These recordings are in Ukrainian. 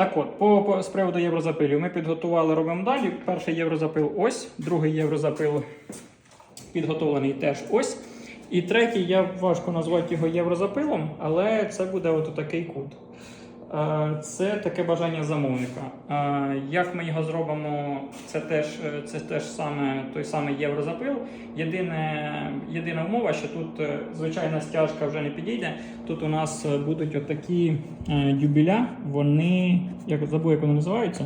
Так от, по, по з приводу єврозапилів, ми підготували, робимо далі. Перший єврозапил ось, другий єврозапил підготовлений теж ось. І третій, я важко назвати його єврозапилом, але це буде от такий кут. Е, Це таке бажання замовника. Е, Як ми його зробимо, це теж, е, це теж саме той самий єврозапил. Єдине, єдина умова, що тут звичайна стяжка вже не підійде. Тут у нас будуть отакі дюбеля, вони, як забув, як вони називаються.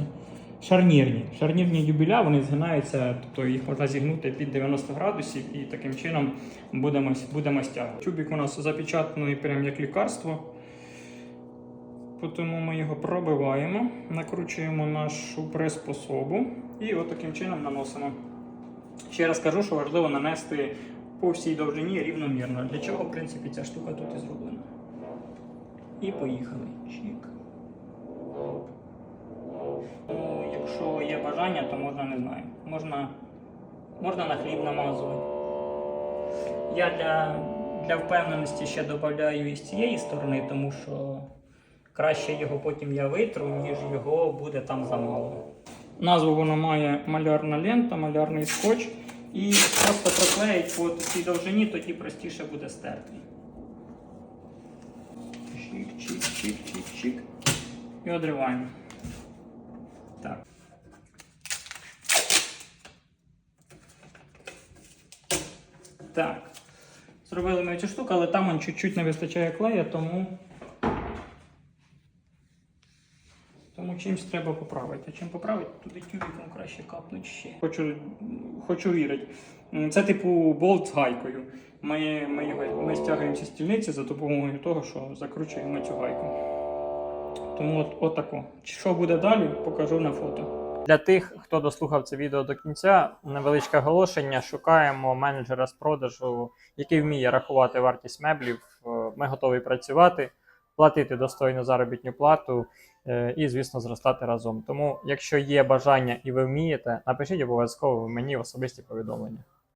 Шарнірні. Шарнірні дюбеля, вони згинаються, тобто їх можна зігнути під 90 градусів і таким чином будемо, будемо стягувати. Тюбик у нас запечатаний прям як лікарство. Тому ми його пробиваємо, накручуємо нашу приспособу і от чином наносимо. Ще раз кажу, що важливо нанести по всій довжині рівномірно. Для чого, в принципі, ця штука тут і зроблена. І поїхали. Чик. Ну, якщо є бажання, то можна не знаю. Можна, можна на хліб намазувати. Я для, для впевненості ще додаю і з цієї сторони, тому що краще його потім я витру, ніж його буде там замало. Назву воно має малярна лента, малярний скотч. І просто проклеїть по цій довжині, тоді простіше буде стерти. Чик, чик, чик, чик, чик. І одриваємо. Так. Так. Зробили ми цю штуку, але там чуть-чуть не вистачає клея, тому. Тому чимось треба поправити. Чим поправити, туди тюбіком краще капнуть ще. Хочу, хочу вірити. Це типу болт з гайкою. Ми, ми, ми стягуємо ці стільниці за допомогою того, що закручуємо цю гайку. Тому от, от тако. Що буде далі, покажу на фото. Для тих, хто дослухав це відео до кінця, невеличке оголошення. Шукаємо менеджера з продажу, який вміє рахувати вартість меблів. Е, Ми готові працювати, платити достойну заробітну плату е, і, звісно, зростати разом. Тому, якщо є бажання і ви вмієте, напишіть обов'язково мені в особисті повідомлення.